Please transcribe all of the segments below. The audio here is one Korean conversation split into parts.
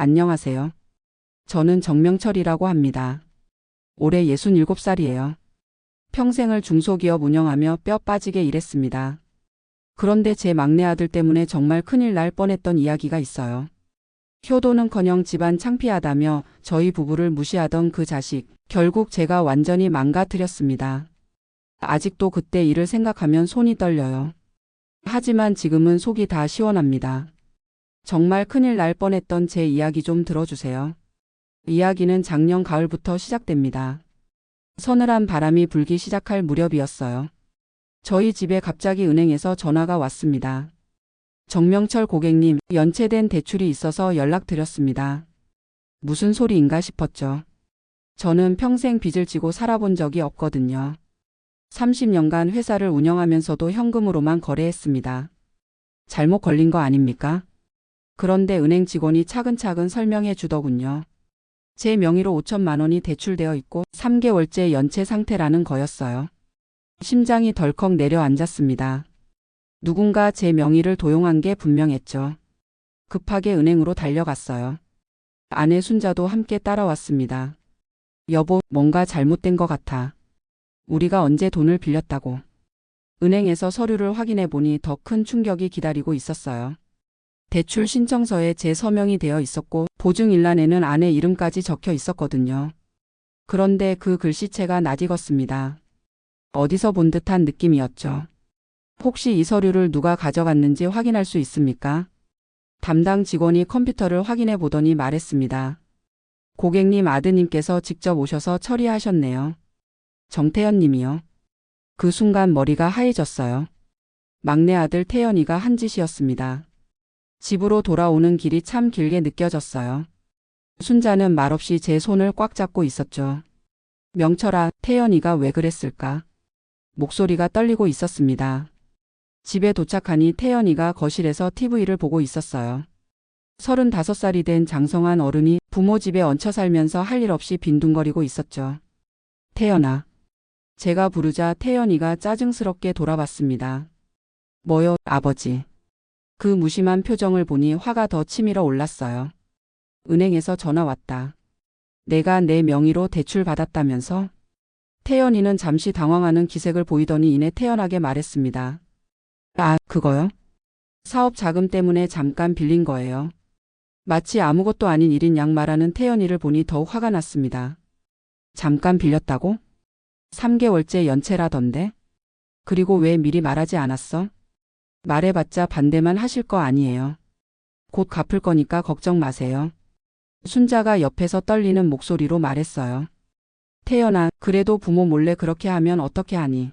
안녕하세요. 저는 정명철이라고 합니다. 올해 67살이에요. 평생을 중소기업 운영하며 뼈 빠지게 일했습니다. 그런데 제 막내 아들 때문에 정말 큰일 날 뻔했던 이야기가 있어요. 효도는커녕 집안 창피하다며 저희 부부를 무시하던 그 자식, 결국 제가 완전히 망가뜨렸습니다. 아직도 그때 일을 생각하면 손이 떨려요. 하지만 지금은 속이 다 시원합니다. 정말 큰일 날 뻔했던 제 이야기 좀 들어주세요. 이야기는 작년 가을부터 시작됩니다. 서늘한 바람이 불기 시작할 무렵이었어요. 저희 집에 갑자기 은행에서 전화가 왔습니다. 정명철 고객님, 연체된 대출이 있어서 연락드렸습니다. 무슨 소리인가 싶었죠. 저는 평생 빚을 지고 살아본 적이 없거든요. 30년간 회사를 운영하면서도 현금으로만 거래했습니다. 잘못 걸린 거 아닙니까? 그런데 은행 직원이 차근차근 설명해 주더군요. 제 명의로 5천만 원이 대출되어 있고 3개월째 연체 상태라는 거였어요. 심장이 덜컥 내려앉았습니다. 누군가 제 명의를 도용한 게 분명했죠. 급하게 은행으로 달려갔어요. 아내 순자도 함께 따라왔습니다. 여보, 뭔가 잘못된 것 같아. 우리가 언제 돈을 빌렸다고. 은행에서 서류를 확인해 보니 더 큰 충격이 기다리고 있었어요. 대출 신청서에 제 서명이 되어 있었고 보증 일란에는 아내 이름까지 적혀 있었거든요. 그런데 그 글씨체가 낯익었습니다. 어디서 본 듯한 느낌이었죠. 혹시 이 서류를 누가 가져갔는지 확인할 수 있습니까? 담당 직원이 컴퓨터를 확인해 보더니 말했습니다. 고객님 아드님께서 직접 오셔서 처리하셨네요. 정태현 님이요. 그 순간 머리가 하얘졌어요. 막내 아들 태연이가 한 짓이었습니다. 집으로 돌아오는 길이 참 길게 느껴졌어요. 순자는 말없이 제 손을 꽉 잡고 있었죠. 명철아, 태연이가 왜 그랬을까? 목소리가 떨리고 있었습니다. 집에 도착하니 태연이가 거실에서 TV를 보고 있었어요. 35살이 된 장성한 어른이 부모 집에 얹혀 살면서 할 일 없이 빈둥거리고 있었죠. 태연아. 제가 부르자 태연이가 짜증스럽게 돌아봤습니다. 뭐요, 아버지. 그 무심한 표정을 보니 화가 더 치밀어 올랐어요. 은행에서 전화 왔다. 내가 내 명의로 대출 받았다면서? 태연이는 잠시 당황하는 기색을 보이더니 이내 태연하게 말했습니다. 아, 그거요? 사업 자금 때문에 잠깐 빌린 거예요. 마치 아무것도 아닌 일인 양 말하는 태연이를 보니 더욱 화가 났습니다. 잠깐 빌렸다고? 3개월째 연체라던데? 그리고 왜 미리 말하지 않았어? 말해봤자 반대만 하실 거 아니에요. 곧 갚을 거니까 걱정 마세요. 순자가 옆에서 떨리는 목소리로 말했어요. 태연아, 그래도 부모 몰래 그렇게 하면 어떻게 하니?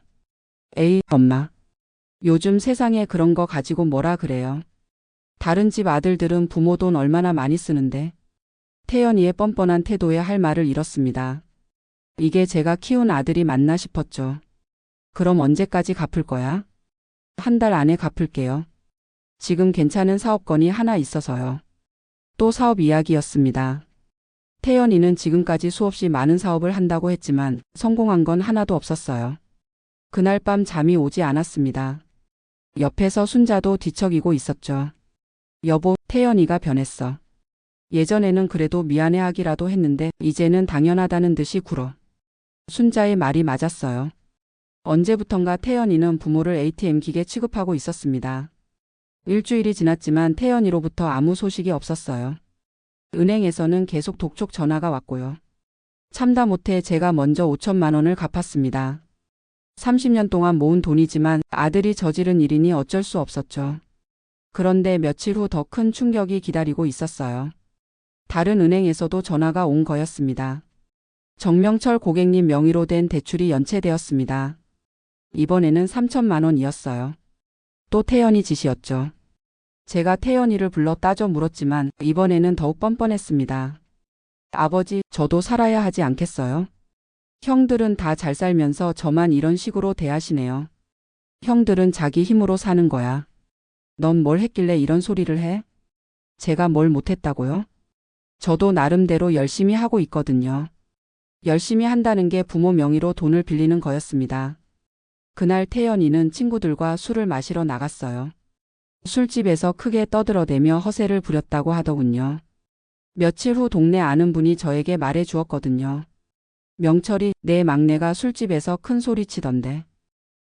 에이, 엄마. 요즘 세상에 그런 거 가지고 뭐라 그래요. 다른 집 아들들은 부모 돈 얼마나 많이 쓰는데. 태연이의 뻔뻔한 태도에 할 말을 잃었습니다. 이게 제가 키운 아들이 맞나 싶었죠. 그럼 언제까지 갚을 거야? 한 달 안에 갚을게요. 지금 괜찮은 사업건이 하나 있어서요. 또 사업 이야기였습니다. 태연이는 지금까지 수없이 많은 사업을 한다고 했지만 성공한 건 하나도 없었어요. 그날 밤 잠이 오지 않았습니다. 옆에서 순자도 뒤척이고 있었죠. 여보, 태연이가 변했어. 예전에는 그래도 미안해하기라도 했는데 이제는 당연하다는 듯이 굴어. 순자의 말이 맞았어요. 언제부턴가 태연이는 부모를 ATM 기계 취급하고 있었습니다. 일주일이 지났지만 태연이로부터 아무 소식이 없었어요. 은행에서는 계속 독촉 전화가 왔고요. 참다 못해 제가 먼저 5천만 원을 갚았습니다. 30년 동안 모은 돈이지만 아들이 저지른 일이니 어쩔 수 없었죠. 그런데 며칠 후 더 큰 충격이 기다리고 있었어요. 다른 은행에서도 전화가 온 거였습니다. 정명철 고객님 명의로 된 대출이 연체되었습니다. 이번에는 3천만 원이었어요. 또 태연이 짓이었죠. 제가 태연이를 불러 따져 물었지만 이번에는 더욱 뻔뻔했습니다. 아버지, 저도 살아야 하지 않겠어요? 형들은 다 잘 살면서 저만 이런 식으로 대하시네요. 형들은 자기 힘으로 사는 거야. 넌 뭘 했길래 이런 소리를 해? 제가 뭘 못했다고요? 저도 나름대로 열심히 하고 있거든요. 열심히 한다는 게 부모 명의로 돈을 빌리는 거였습니다. 그날 태연이는 친구들과 술을 마시러 나갔어요. 술집에서 크게 떠들어대며 허세를 부렸다고 하더군요. 며칠 후 동네 아는 분이 저에게 말해 주었거든요. 명철이 내 막내가 술집에서 큰 소리 치던데.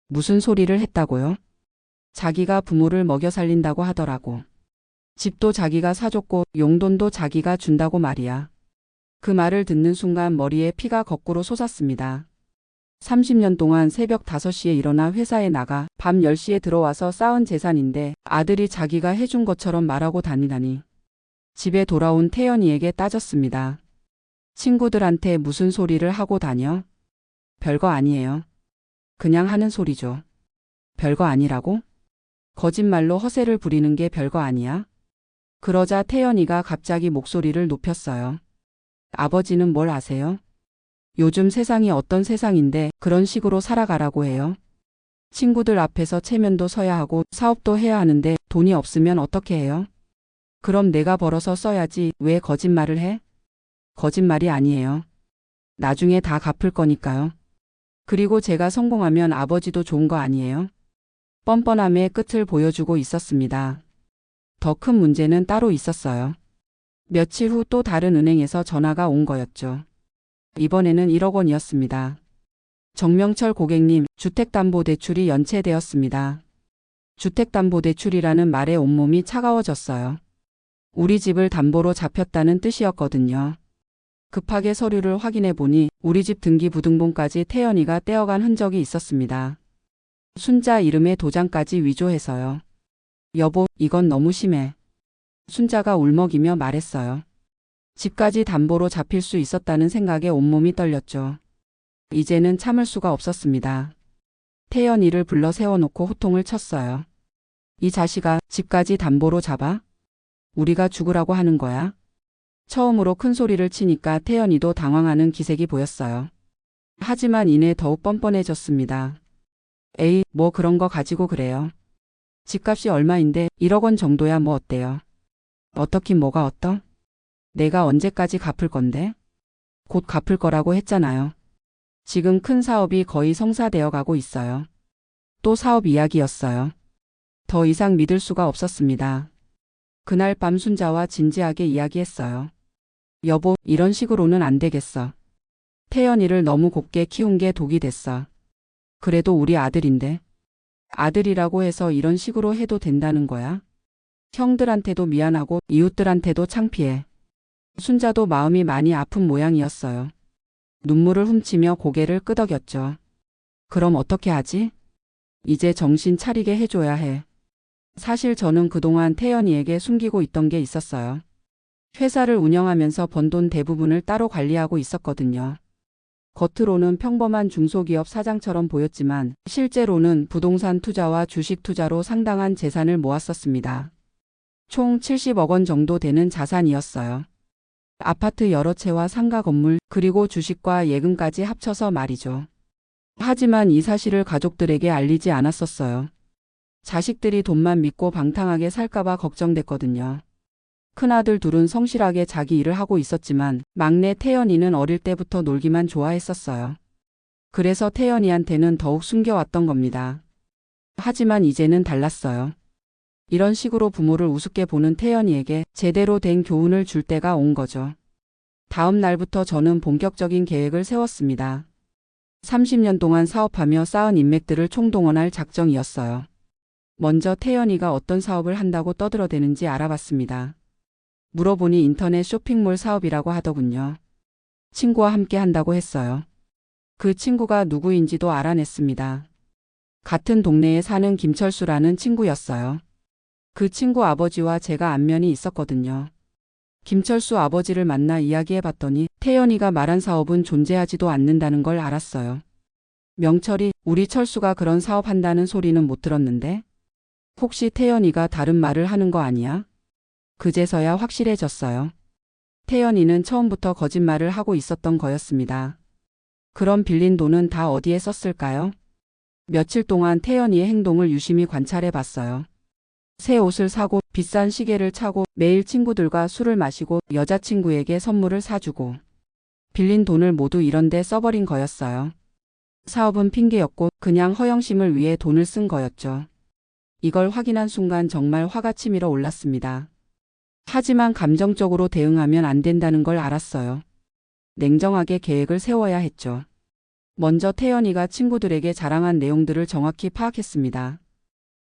무슨 소리를 했다고요? 자기가 부모를 먹여 살린다고 하더라고. 집도 자기가 사줬고 용돈도 자기가 준다고 말이야. 그 말을 듣는 순간 머리에 피가 거꾸로 솟았습니다. 30년 동안 새벽 5시에 일어나 회사에 나가 밤 10시에 들어와서 쌓은 재산인데 아들이 자기가 해준 것처럼 말하고 다니다니. 집에 돌아온 태연이에게 따졌습니다. 친구들한테 무슨 소리를 하고 다녀? 별거 아니에요. 그냥 하는 소리죠. 별거 아니라고? 거짓말로 허세를 부리는 게 별거 아니야? 그러자 태연이가 갑자기 목소리를 높였어요. 아버지는 뭘 아세요? 요즘 세상이 어떤 세상인데 그런 식으로 살아가라고 해요. 친구들 앞에서 체면도 서야 하고 사업도 해야 하는데 돈이 없으면 어떻게 해요? 그럼 내가 벌어서 써야지 왜 거짓말을 해? 거짓말이 아니에요. 나중에 다 갚을 거니까요. 그리고 제가 성공하면 아버지도 좋은 거 아니에요? 뻔뻔함의 끝을 보여주고 있었습니다. 더 큰 문제는 따로 있었어요. 며칠 후 또 다른 은행에서 전화가 온 거였죠. 이번에는 1억 원이었습니다. 정명철 고객님, 주택담보대출이 연체되었습니다. 주택담보대출이라는 말에 온몸이 차가워졌어요. 우리 집을 담보로 잡혔다는 뜻이었거든요. 급하게 서류를 확인해 보니 우리 집 등기부등본까지 태연이가 떼어간 흔적이 있었습니다. 순자 이름의 도장까지 위조해서요. 여보, 이건 너무 심해. 순자가 울먹이며 말했어요. 집까지 담보로 잡힐 수 있었다는 생각에 온몸이 떨렸죠. 이제는 참을 수가 없었습니다. 태연이를 불러 세워놓고 호통을 쳤어요. 이 자식아, 집까지 담보로 잡아? 우리가 죽으라고 하는 거야? 처음으로 큰 소리를 치니까 태연이도 당황하는 기색이 보였어요. 하지만 이내 더욱 뻔뻔해졌습니다. 에이, 뭐 그런 거 가지고 그래요. 집값이 얼마인데 1억 원 정도야 뭐 어때요? 어떻긴 뭐가 어떠? 내가 언제까지 갚을 건데? 곧 갚을 거라고 했잖아요. 지금 큰 사업이 거의 성사되어 가고 있어요. 또 사업 이야기였어요. 더 이상 믿을 수가 없었습니다. 그날 밤 순자와 진지하게 이야기했어요. 여보, 이런 식으로는 안 되겠어. 태연이를 너무 곱게 키운 게 독이 됐어. 그래도 우리 아들인데. 아들이라고 해서 이런 식으로 해도 된다는 거야? 형들한테도 미안하고 이웃들한테도 창피해. 순자도 마음이 많이 아픈 모양이었어요. 눈물을 훔치며 고개를 끄덕였죠. 그럼 어떻게 하지? 이제 정신 차리게 해줘야 해. 사실 저는 그동안 태연이에게 숨기고 있던 게 있었어요. 회사를 운영하면서 번 돈 대부분을 따로 관리하고 있었거든요. 겉으로는 평범한 중소기업 사장처럼 보였지만 실제로는 부동산 투자와 주식 투자로 상당한 재산을 모았었습니다. 총 70억 원 정도 되는 자산이었어요. 아파트 여러 채와 상가 건물 그리고 주식과 예금까지 합쳐서 말이죠. 하지만 이 사실을 가족들에게 알리지 않았었어요. 자식들이 돈만 믿고 방탕하게 살까봐 걱정됐거든요. 큰아들 둘은 성실하게 자기 일을 하고 있었지만 막내 태연이는 어릴 때부터 놀기만 좋아했었어요. 그래서 태연이한테는 더욱 숨겨왔던 겁니다. 하지만 이제는 달랐어요. 이런 식으로 부모를 우습게 보는 태연이에게 제대로 된 교훈을 줄 때가 온 거죠. 다음 날부터 저는 본격적인 계획을 세웠습니다. 30년 동안 사업하며 쌓은 인맥들을 총동원할 작정이었어요. 먼저 태연이가 어떤 사업을 한다고 떠들어대는지 알아봤습니다. 물어보니 인터넷 쇼핑몰 사업이라고 하더군요. 친구와 함께 한다고 했어요. 그 친구가 누구인지도 알아냈습니다. 같은 동네에 사는 김철수라는 친구였어요. 그 친구 아버지와 제가 안면이 있었거든요. 김철수 아버지를 만나 이야기해 봤더니 태연이가 말한 사업은 존재하지도 않는다는 걸 알았어요. 명철이 우리 철수가 그런 사업 한다는 소리는 못 들었는데? 혹시 태연이가 다른 말을 하는 거 아니야? 그제서야 확실해졌어요. 태연이는 처음부터 거짓말을 하고 있었던 거였습니다. 그럼 빌린 돈은 다 어디에 썼을까요? 며칠 동안 태연이의 행동을 유심히 관찰해 봤어요. 새 옷을 사고 비싼 시계를 차고 매일 친구들과 술을 마시고 여자친구에게 선물을 사주고 빌린 돈을 모두 이런데 써버린 거였어요. 사업은 핑계였고 그냥 허영심을 위해 돈을 쓴 거였죠. 이걸 확인한 순간 정말 화가 치밀어 올랐습니다. 하지만 감정적으로 대응하면 안 된다는 걸 알았어요. 냉정하게 계획을 세워야 했죠. 먼저 태연이가 친구들에게 자랑한 내용들을 정확히 파악했습니다.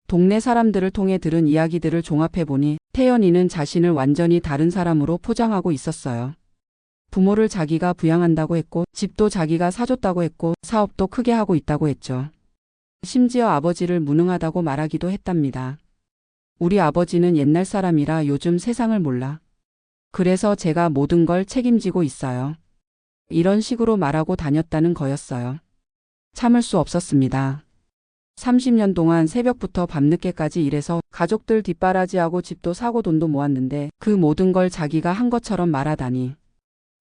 동네 사람들을 통해 들은 이야기들을 종합해보니 태연이는 자신을 완전히 다른 사람으로 포장하고 있었어요. 부모를 자기가 부양한다고 했고, 집도 자기가 사줬다고 했고, 사업도 크게 하고 있다고 했죠. 심지어 아버지를 무능하다고 말하기도 했답니다. 우리 아버지는 옛날 사람이라 요즘 세상을 몰라. 그래서 제가 모든 걸 책임지고 있어요. 이런 식으로 말하고 다녔다는 거였어요. 참을 수 없었습니다. 30년 동안 새벽부터 밤늦게까지 일해서 가족들 뒷바라지하고 집도 사고 돈도 모았는데 그 모든 걸 자기가 한 것처럼 말하다니.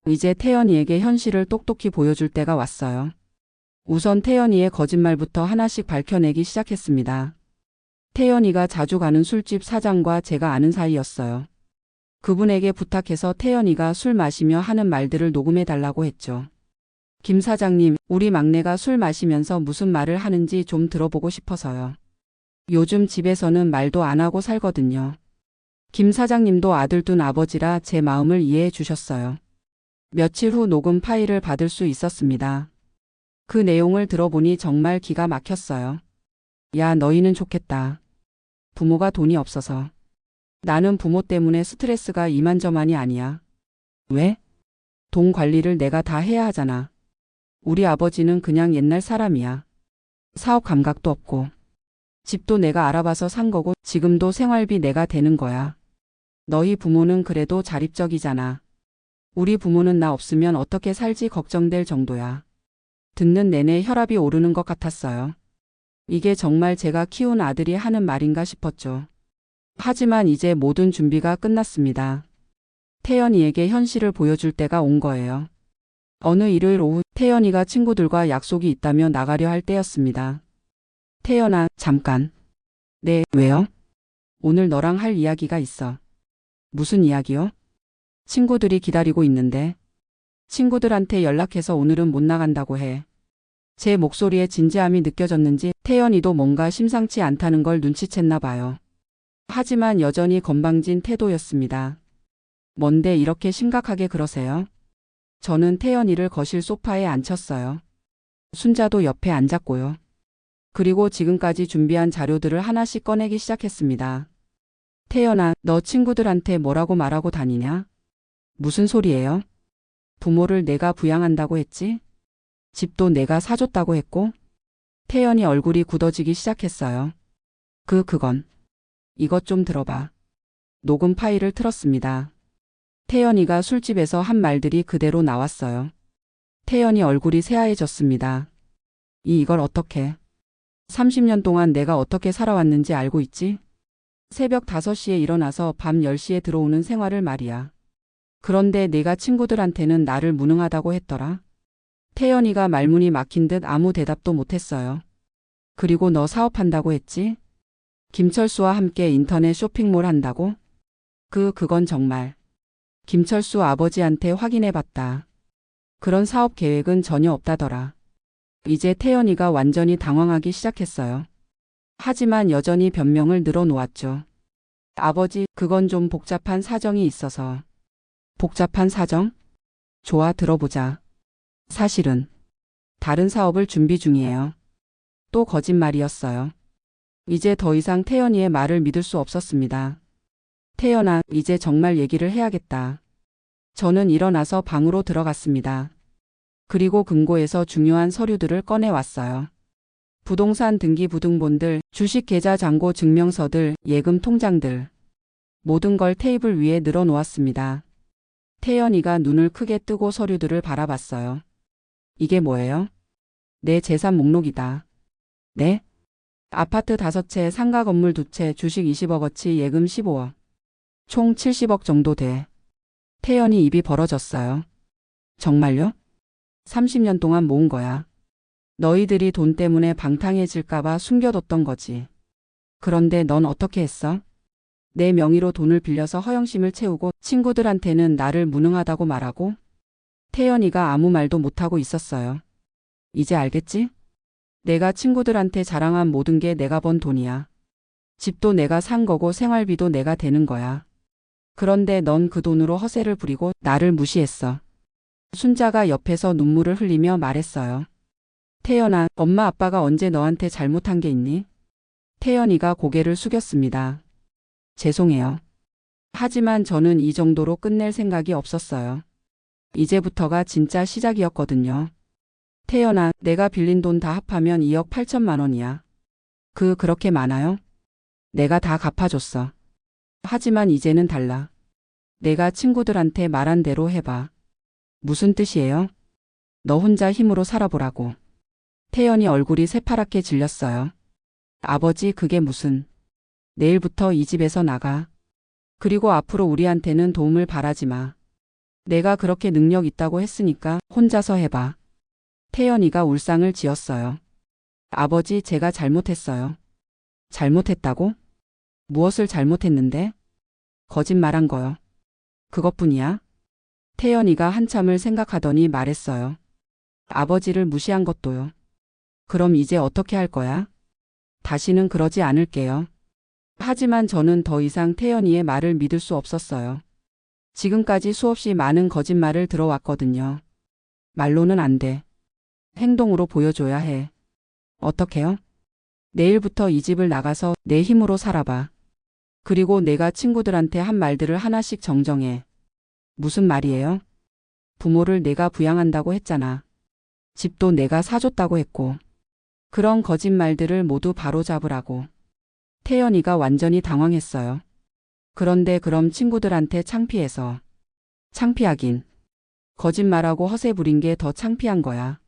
이제 태연이에게 현실을 똑똑히 보여줄 때가 왔어요. 우선 태연이의 거짓말부터 하나씩 밝혀내기 시작했습니다. 태연이가 자주 가는 술집 사장과 제가 아는 사이였어요. 그분에게 부탁해서 태연이가 술 마시며 하는 말들을 녹음해 달라고 했죠. 김 사장님, 우리 막내가 술 마시면서 무슨 말을 하는지 좀 들어보고 싶어서요. 요즘 집에서는 말도 안 하고 살거든요. 김 사장님도 아들 둔 아버지라 제 마음을 이해해 주셨어요. 며칠 후 녹음 파일을 받을 수 있었습니다. 그 내용을 들어보니 정말 기가 막혔어요. 야, 너희는 좋겠다. 부모가 돈이 없어서. 나는 부모 때문에 스트레스가 이만저만이 아니야. 왜? 돈 관리를 내가 다 해야 하잖아. 우리 아버지는 그냥 옛날 사람이야. 사업 감각도 없고. 집도 내가 알아봐서 산 거고 지금도 생활비 내가 되는 거야. 너희 부모는 그래도 자립적이잖아. 우리 부모는 나 없으면 어떻게 살지 걱정될 정도야. 듣는 내내 혈압이 오르는 것 같았어요. 이게 정말 제가 키운 아들이 하는 말인가 싶었죠. 하지만 이제 모든 준비가 끝났습니다. 태연이에게 현실을 보여줄 때가 온 거예요. 어느 일요일 오후 태연이가 친구들과 약속이 있다며 나가려 할 때였습니다. 태연아, 잠깐. 네, 왜요? 오늘 너랑 할 이야기가 있어. 무슨 이야기요? 친구들이 기다리고 있는데. 친구들한테 연락해서 오늘은 못 나간다고 해. 제 목소리에 진지함이 느껴졌는지 태연이도 뭔가 심상치 않다는 걸 눈치챘나 봐요. 하지만 여전히 건방진 태도였습니다. 뭔데 이렇게 심각하게 그러세요? 저는 태연이를 거실 소파에 앉혔어요. 순자도 옆에 앉았고요. 그리고 지금까지 준비한 자료들을 하나씩 꺼내기 시작했습니다. 태연아, 너 친구들한테 뭐라고 말하고 다니냐? 무슨 소리예요? 부모를 내가 부양한다고 했지? 집도 내가 사줬다고 했고? 태연이 얼굴이 굳어지기 시작했어요. 그, 그건. 이것 좀 들어봐. 녹음 파일을 틀었습니다. 태연이가 술집에서 한 말들이 그대로 나왔어요. 태연이 얼굴이 새하얘졌습니다. 이 이걸 어떻게? 30년 동안 내가 어떻게 살아왔는지 알고 있지? 새벽 5시에 일어나서 밤 10시에 들어오는 생활을 말이야. 그런데 내가 친구들한테는 나를 무능하다고 했더라. 태연이가 말문이 막힌 듯 아무 대답도 못했어요. 그리고 너 사업한다고 했지? 김철수와 함께 인터넷 쇼핑몰 한다고? 그, 그건 정말. 김철수 아버지한테 확인해 봤다. 그런 사업 계획은 전혀 없다더라. 이제 태연이가 완전히 당황하기 시작했어요. 하지만 여전히 변명을 늘어놓았죠. 아버지, 그건 좀 복잡한 사정이 있어서. 복잡한 사정? 좋아, 들어보자. 사실은 다른 사업을 준비 중이에요. 또 거짓말이었어요. 이제 더 이상 태연이의 말을 믿을 수 없었습니다. 태연아, 이제 정말 얘기를 해야겠다. 저는 일어나서 방으로 들어갔습니다. 그리고 금고에서 중요한 서류들을 꺼내왔어요. 부동산 등기 부등본들, 주식 계좌 잔고 증명서들, 예금 통장들. 모든 걸 테이블 위에 늘어놓았습니다. 태연이가 눈을 크게 뜨고 서류들을 바라봤어요. 이게 뭐예요? 내 재산 목록이다. 네? 아파트 5채, 상가 건물 2채, 주식 20억어치, 예금 15억. 총 70억 정도 돼. 태연이 입이 벌어졌어요. 정말요? 30년 동안 모은 거야. 너희들이 돈 때문에 방탕해질까봐 숨겨뒀던 거지. 그런데 넌 어떻게 했어? 내 명의로 돈을 빌려서 허영심을 채우고 친구들한테는 나를 무능하다고 말하고 태연이가 아무 말도 못하고 있었어요. 이제 알겠지? 내가 친구들한테 자랑한 모든 게 내가 번 돈이야. 집도 내가 산 거고 생활비도 내가 되는 거야. 그런데 넌 그 돈으로 허세를 부리고 나를 무시했어. 순자가 옆에서 눈물을 흘리며 말했어요. 태연아, 엄마 아빠가 언제 너한테 잘못한 게 있니? 태연이가 고개를 숙였습니다. 죄송해요. 하지만 저는 이 정도로 끝낼 생각이 없었어요. 이제부터가 진짜 시작이었거든요. 태연아, 내가 빌린 돈 다 합하면 2억 8천만 원이야. 그 그렇게 많아요? 내가 다 갚아줬어. 하지만 이제는 달라. 내가 친구들한테 말한 대로 해봐. 무슨 뜻이에요? 너 혼자 힘으로 살아보라고. 태연이 얼굴이 새파랗게 질렸어요. 아버지 그게 무슨. 내일부터 이 집에서 나가. 그리고 앞으로 우리한테는 도움을 바라지 마. 내가 그렇게 능력 있다고 했으니까 혼자서 해봐. 태연이가 울상을 지었어요. 아버지 제가 잘못했어요. 잘못했다고? 무엇을 잘못했는데? 거짓말한 거요. 그것뿐이야? 태연이가 한참을 생각하더니 말했어요. 아버지를 무시한 것도요. 그럼 이제 어떻게 할 거야? 다시는 그러지 않을게요. 하지만 저는 더 이상 태연이의 말을 믿을 수 없었어요. 지금까지 수없이 많은 거짓말을 들어왔거든요. 말로는 안 돼. 행동으로 보여줘야 해. 어떻게요? 내일부터 이 집을 나가서 내 힘으로 살아봐. 그리고 내가 친구들한테 한 말들을 하나씩 정정해. 무슨 말이에요? 부모를 내가 부양한다고 했잖아. 집도 내가 사줬다고 했고. 그런 거짓말들을 모두 바로잡으라고. 태연이가 완전히 당황했어요. 그런데 그럼 친구들한테 창피해서. 창피하긴. 거짓말하고 허세 부린 게 더 창피한 거야.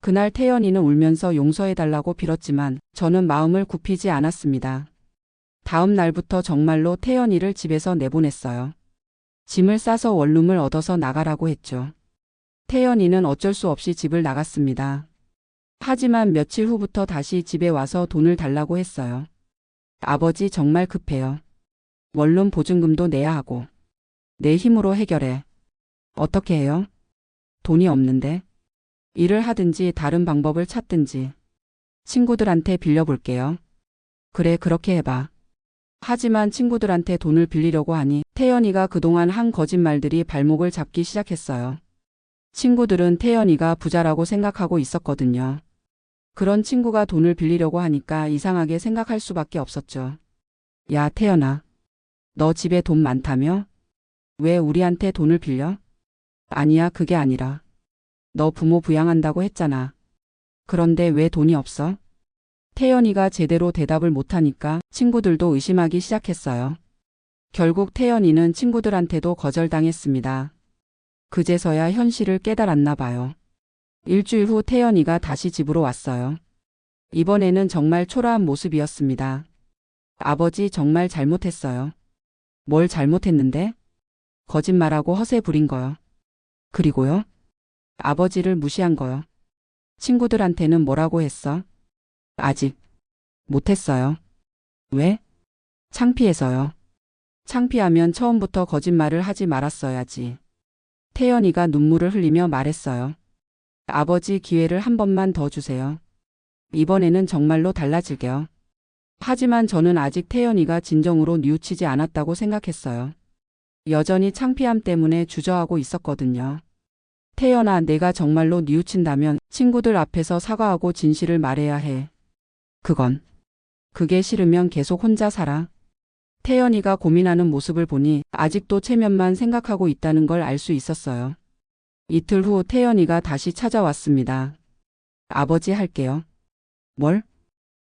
그날 태연이는 울면서 용서해달라고 빌었지만 저는 마음을 굽히지 않았습니다. 다음 날부터 정말로 태연이를 집에서 내보냈어요. 짐을 싸서 원룸을 얻어서 나가라고 했죠. 태연이는 어쩔 수 없이 집을 나갔습니다. 하지만 며칠 후부터 다시 집에 와서 돈을 달라고 했어요. 아버지 정말 급해요. 원룸 보증금도 내야 하고. 내 힘으로 해결해. 어떻게 해요? 돈이 없는데. 일을 하든지 다른 방법을 찾든지. 친구들한테 빌려볼게요. 그래, 그렇게 해봐. 하지만 친구들한테 돈을 빌리려고 하니 태연이가 그동안 한 거짓말들이 발목을 잡기 시작했어요. 친구들은 태연이가 부자라고 생각하고 있었거든요. 그런 친구가 돈을 빌리려고 하니까 이상하게 생각할 수밖에 없었죠. 야, 태연아. 너 집에 돈 많다며? 왜 우리한테 돈을 빌려? 아니야, 그게 아니라. 너 부모 부양한다고 했잖아. 그런데 왜 돈이 없어? 태연이가 제대로 대답을 못하니까 친구들도 의심하기 시작했어요. 결국 태연이는 친구들한테도 거절당했습니다. 그제서야 현실을 깨달았나 봐요. 일주일 후 태연이가 다시 집으로 왔어요. 이번에는 정말 초라한 모습이었습니다. 아버지 정말 잘못했어요. 뭘 잘못했는데? 거짓말하고 허세 부린 거요. 그리고요? 아버지를 무시한 거요. 친구들한테는 뭐라고 했어? 아직 못했어요. 왜? 창피해서요. 창피하면 처음부터 거짓말을 하지 말았어야지. 태연이가 눈물을 흘리며 말했어요. 아버지 기회를 한 번만 더 주세요. 이번에는 정말로 달라질게요. 하지만 저는 아직 태연이가 진정으로 뉘우치지 않았다고 생각했어요. 여전히 창피함 때문에 주저하고 있었거든요. 태연아, 내가 정말로 뉘우친다면 친구들 앞에서 사과하고 진실을 말해야 해. 그건. 그게 싫으면 계속 혼자 살아. 태연이가 고민하는 모습을 보니 아직도 체면만 생각하고 있다는 걸 알 수 있었어요. 이틀 후 태연이가 다시 찾아왔습니다. 아버지 할게요. 뭘?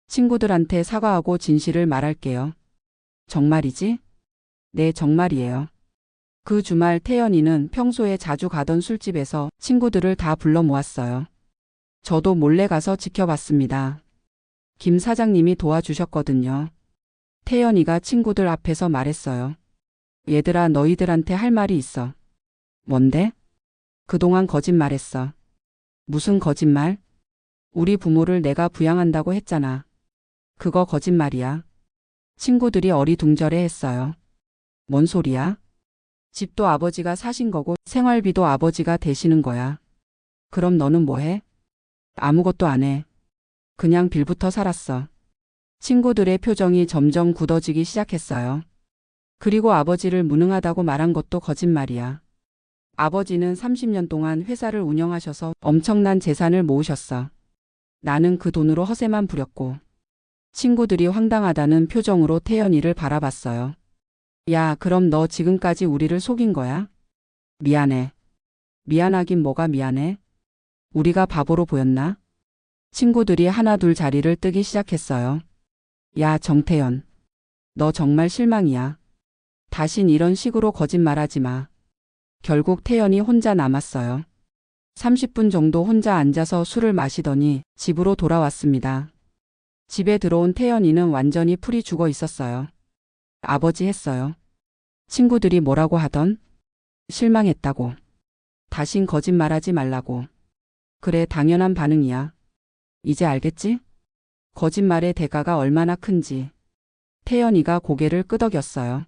친구들한테 사과하고 진실을 말할게요. 정말이지? 네, 정말이에요. 그 주말 태연이는 평소에 자주 가던 술집에서 친구들을 다 불러 모았어요. 저도 몰래 가서 지켜봤습니다. 김 사장님이 도와주셨거든요. 태연이가 친구들 앞에서 말했어요. 얘들아, 너희들한테 할 말이 있어. 뭔데? 그동안 거짓말했어. 무슨 거짓말? 우리 부모를 내가 부양한다고 했잖아. 그거 거짓말이야. 친구들이 어리둥절해 했어요. 뭔 소리야? 집도 아버지가 사신 거고 생활비도 아버지가 대시는 거야. 그럼 너는 뭐 해? 아무것도 안 해. 그냥 빌부터 살았어. 친구들의 표정이 점점 굳어지기 시작했어요. 그리고 아버지를 무능하다고 말한 것도 거짓말이야. 아버지는 30년 동안 회사를 운영하셔서 엄청난 재산을 모으셨어. 나는 그 돈으로 허세만 부렸고 친구들이 황당하다는 표정으로 태연이를 바라봤어요. 야, 그럼 너 지금까지 우리를 속인 거야? 미안해. 미안하긴 뭐가 미안해? 우리가 바보로 보였나? 친구들이 하나둘 자리를 뜨기 시작했어요. 야, 정태연. 너 정말 실망이야. 다신 이런 식으로 거짓말하지 마. 결국 태연이 혼자 남았어요. 30분 정도 혼자 앉아서 술을 마시더니 집으로 돌아왔습니다. 집에 들어온 태연이는 완전히 풀이 죽어 있었어요. 아버지 했어요. 친구들이 뭐라고 하던? 실망했다고. 다신 거짓말하지 말라고. 그래, 당연한 반응이야. 이제 알겠지? 거짓말의 대가가 얼마나 큰지. 태연이가 고개를 끄덕였어요.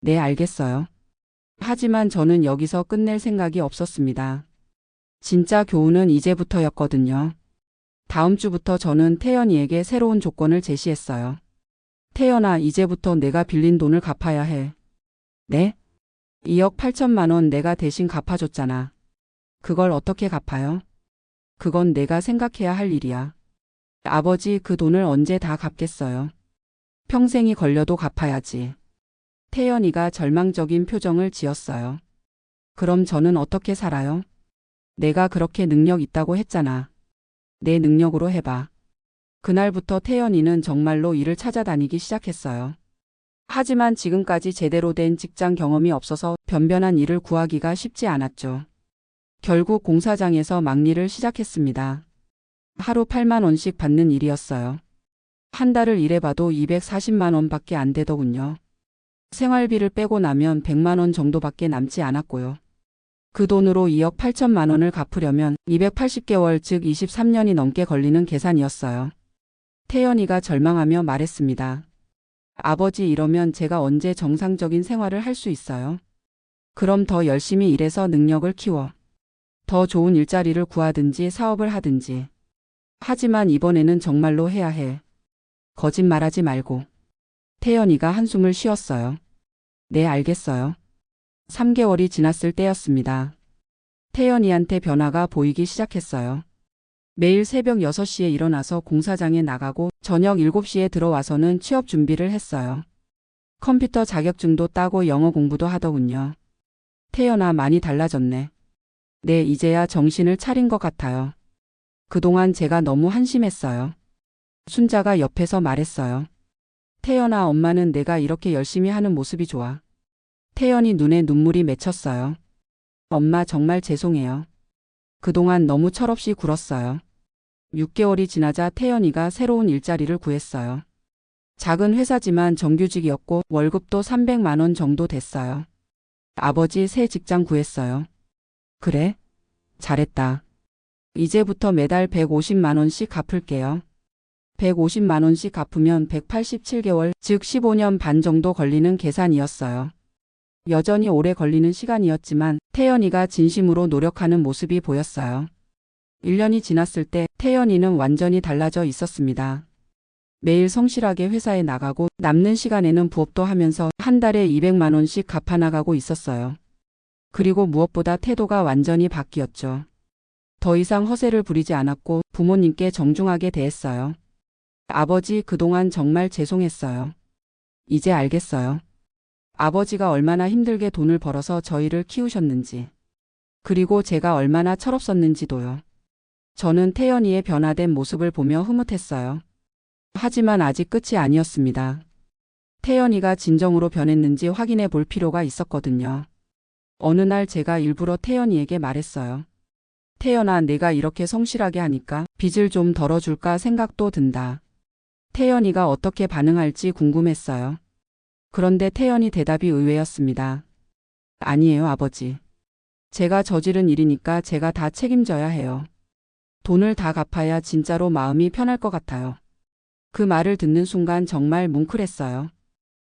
네, 알겠어요. 하지만 저는 여기서 끝낼 생각이 없었습니다. 진짜 교훈은 이제부터였거든요. 다음 주부터 저는 태연이에게 새로운 조건을 제시했어요. 태연아, 이제부터 내가 빌린 돈을 갚아야 해. 네? 2억 8천만 원 내가 대신 갚아줬잖아. 그걸 어떻게 갚아요? 그건 내가 생각해야 할 일이야. 아버지 그 돈을 언제 다 갚겠어요? 평생이 걸려도 갚아야지. 태연이가 절망적인 표정을 지었어요. 그럼 저는 어떻게 살아요? 내가 그렇게 능력 있다고 했잖아. 내 능력으로 해봐. 그날부터 태연이는 정말로 일을 찾아다니기 시작했어요. 하지만 지금까지 제대로 된 직장 경험이 없어서 변변한 일을 구하기가 쉽지 않았죠. 결국 공사장에서 막일을 시작했습니다. 하루 8만 원씩 받는 일이었어요. 한 달을 일해봐도 240만 원밖에 안 되더군요. 생활비를 빼고 나면 100만 원 정도밖에 남지 않았고요. 그 돈으로 2억 8천만 원을 갚으려면 280개월 즉 23년이 넘게 걸리는 계산이었어요. 태연이가 절망하며 말했습니다. 아버지 이러면 제가 언제 정상적인 생활을 할 수 있어요? 그럼 더 열심히 일해서 능력을 키워. 더 좋은 일자리를 구하든지 사업을 하든지. 하지만 이번에는 정말로 해야 해. 거짓말하지 말고. 태연이가 한숨을 쉬었어요. 네, 알겠어요. 3개월이 지났을 때였습니다. 태연이한테 변화가 보이기 시작했어요. 매일 새벽 6시에 일어나서 공사장에 나가고 저녁 7시에 들어와서는 취업 준비를 했어요. 컴퓨터 자격증도 따고 영어 공부도 하더군요. 태연아 많이 달라졌네. 네, 이제야 정신을 차린 것 같아요. 그동안 제가 너무 한심했어요. 순자가 옆에서 말했어요. 태연아 엄마는 내가 이렇게 열심히 하는 모습이 좋아. 태연이 눈에 눈물이 맺혔어요. 엄마 정말 죄송해요. 그동안 너무 철없이 굴었어요. 6개월이 지나자 태연이가 새로운 일자리를 구했어요. 작은 회사지만 정규직이었고 월급도 300만 원 정도 됐어요. 아버지 새 직장 구했어요. 그래? 잘했다. 이제부터 매달 150만 원씩 갚을게요. 150만 원씩 갚으면 187개월, 즉 15년 반 정도 걸리는 계산이었어요. 여전히 오래 걸리는 시간이었지만 태연이가 진심으로 노력하는 모습이 보였어요. 1년이 지났을 때 태연이는 완전히 달라져 있었습니다. 매일 성실하게 회사에 나가고 남는 시간에는 부업도 하면서 한 달에 200만 원씩 갚아나가고 있었어요. 그리고 무엇보다 태도가 완전히 바뀌었죠. 더 이상 허세를 부리지 않았고 부모님께 정중하게 대했어요. 아버지 그동안 정말 죄송했어요. 이제 알겠어요. 아버지가 얼마나 힘들게 돈을 벌어서 저희를 키우셨는지. 그리고 제가 얼마나 철없었는지도요. 저는 태연이의 변화된 모습을 보며 흐뭇했어요. 하지만 아직 끝이 아니었습니다. 태연이가 진정으로 변했는지 확인해 볼 필요가 있었거든요. 어느 날 제가 일부러 태연이에게 말했어요. 태연아, 내가 이렇게 성실하게 하니까 빚을 좀 덜어줄까 생각도 든다. 태연이가 어떻게 반응할지 궁금했어요. 그런데 태연이 대답이 의외였습니다. 아니에요, 아버지. 제가 저지른 일이니까 제가 다 책임져야 해요. 돈을 다 갚아야 진짜로 마음이 편할 것 같아요. 그 말을 듣는 순간 정말 뭉클했어요.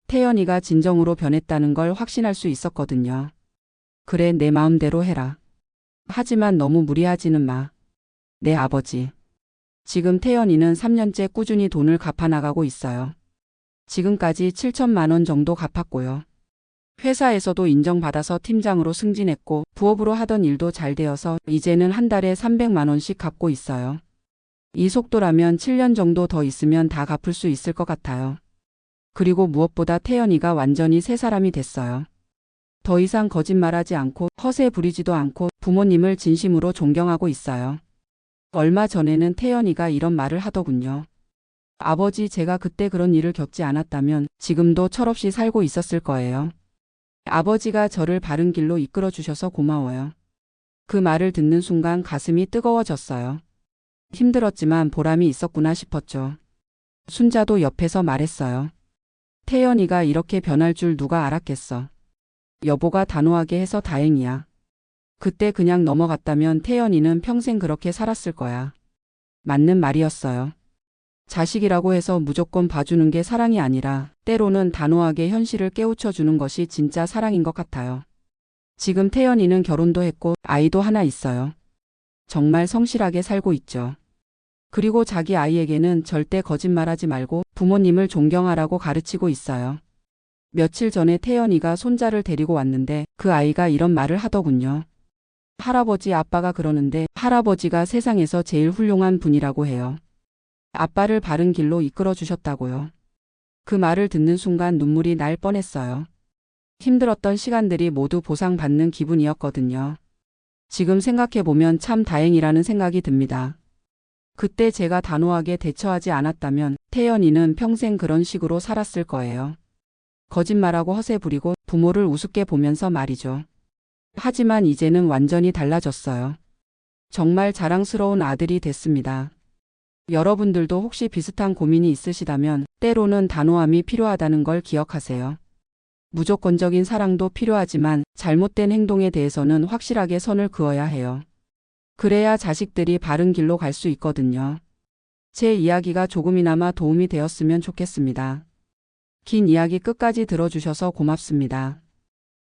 태연이가 진정으로 변했다는 걸 확신할 수 있었거든요. 그래, 내 마음대로 해라. 하지만 너무 무리하지는 마. 내 아버지. 지금 태연이는 3년째 꾸준히 돈을 갚아나가고 있어요. 지금까지 7천만 원 정도 갚았고요. 회사에서도 인정받아서 팀장으로 승진했고 부업으로 하던 일도 잘 되어서 이제는 한 달에 300만 원씩 갚고 있어요. 이 속도라면 7년 정도 더 있으면 다 갚을 수 있을 것 같아요. 그리고 무엇보다 태연이가 완전히 새 사람이 됐어요. 더 이상 거짓말하지 않고 허세 부리지도 않고 부모님을 진심으로 존경하고 있어요. 얼마 전에는 태연이가 이런 말을 하더군요. 아버지 제가 그때 그런 일을 겪지 않았다면 지금도 철없이 살고 있었을 거예요. 아버지가 저를 바른 길로 이끌어 주셔서 고마워요. 그 말을 듣는 순간 가슴이 뜨거워졌어요. 힘들었지만 보람이 있었구나 싶었죠. 순자도 옆에서 말했어요. 태연이가 이렇게 변할 줄 누가 알았겠어. 여보가 단호하게 해서 다행이야. 그때 그냥 넘어갔다면 태연이는 평생 그렇게 살았을 거야. 맞는 말이었어요. 자식이라고 해서 무조건 봐주는 게 사랑이 아니라 때로는 단호하게 현실을 깨우쳐 주는 것이 진짜 사랑인 것 같아요. 지금 태연이는 결혼도 했고 아이도 하나 있어요. 정말 성실하게 살고 있죠. 그리고 자기 아이에게는 절대 거짓말하지 말고 부모님을 존경하라고 가르치고 있어요. 며칠 전에 태연이가 손자를 데리고 왔는데 그 아이가 이런 말을 하더군요. 할아버지 아빠가 그러는데 할아버지가 세상에서 제일 훌륭한 분이라고 해요. 아빠를 바른 길로 이끌어 주셨다고요. 그 말을 듣는 순간 눈물이 날 뻔했어요. 힘들었던 시간들이 모두 보상받는 기분이었거든요. 지금 생각해보면 참 다행이라는 생각이 듭니다. 그때 제가 단호하게 대처하지 않았다면 태연이는 평생 그런 식으로 살았을 거예요. 거짓말하고 허세 부리고 부모를 우습게 보면서 말이죠. 하지만 이제는 완전히 달라졌어요. 정말 자랑스러운 아들이 됐습니다. 여러분들도 혹시 비슷한 고민이 있으시다면 때로는 단호함이 필요하다는 걸 기억하세요. 무조건적인 사랑도 필요하지만 잘못된 행동에 대해서는 확실하게 선을 그어야 해요. 그래야 자식들이 바른 길로 갈 수 있거든요. 제 이야기가 조금이나마 도움이 되었으면 좋겠습니다. 긴 이야기 끝까지 들어주셔서 고맙습니다.